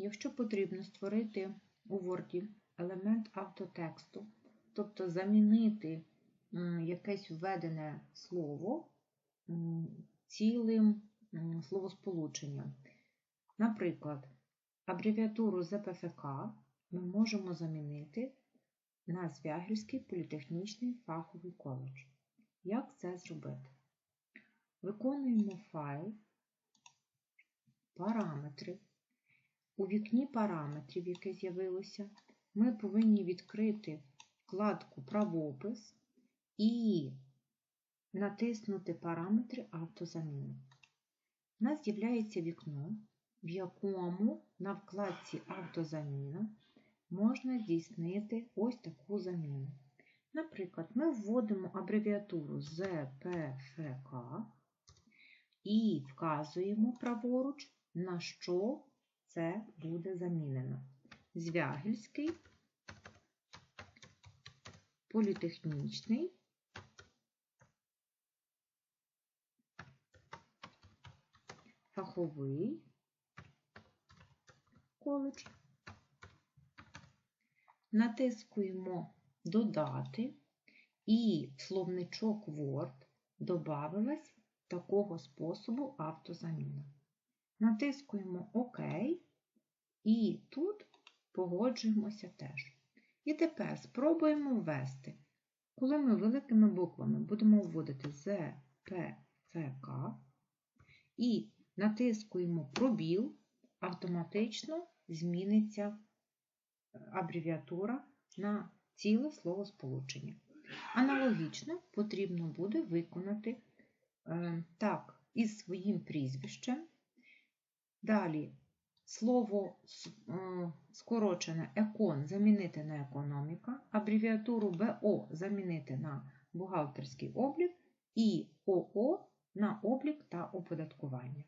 Якщо потрібно створити у Word елемент автотексту, тобто замінити якесь введене слово цілим словосполученням. Наприклад, абревіатуру ЗПФК ми можемо замінити на Звягільський політехнічний фаховий коледж. Як це зробити? Виконуємо файл, параметри. У вікні параметрів, яке з'явилося, ми повинні відкрити вкладку Правопис і натиснути параметри автозаміни. У нас з'являється вікно, в якому на вкладці Автозаміна можна здійснити ось таку заміну. Наприклад, ми вводимо абревіатуру ЗПФК і вказуємо праворуч, на що це буде замінено. Звягільський, політехнічний, фаховий коледж. Натискуємо Додати, і в словничок Word додавалась такого способу автозаміна. Натискуємо ОК і тут погоджуємося теж. І тепер спробуємо ввести. Коли ми великими буквами будемо вводити ЗПФК і натискуємо пробіл, автоматично зміниться абревіатура на ціле словосполучення. Аналогічно потрібно буде виконати е, так із своїм прізвищем. Далі слово е, скорочене екон замінити на економіка, абревіатуру БО замінити на бухгалтерський облік і ОО на облік та оподаткування.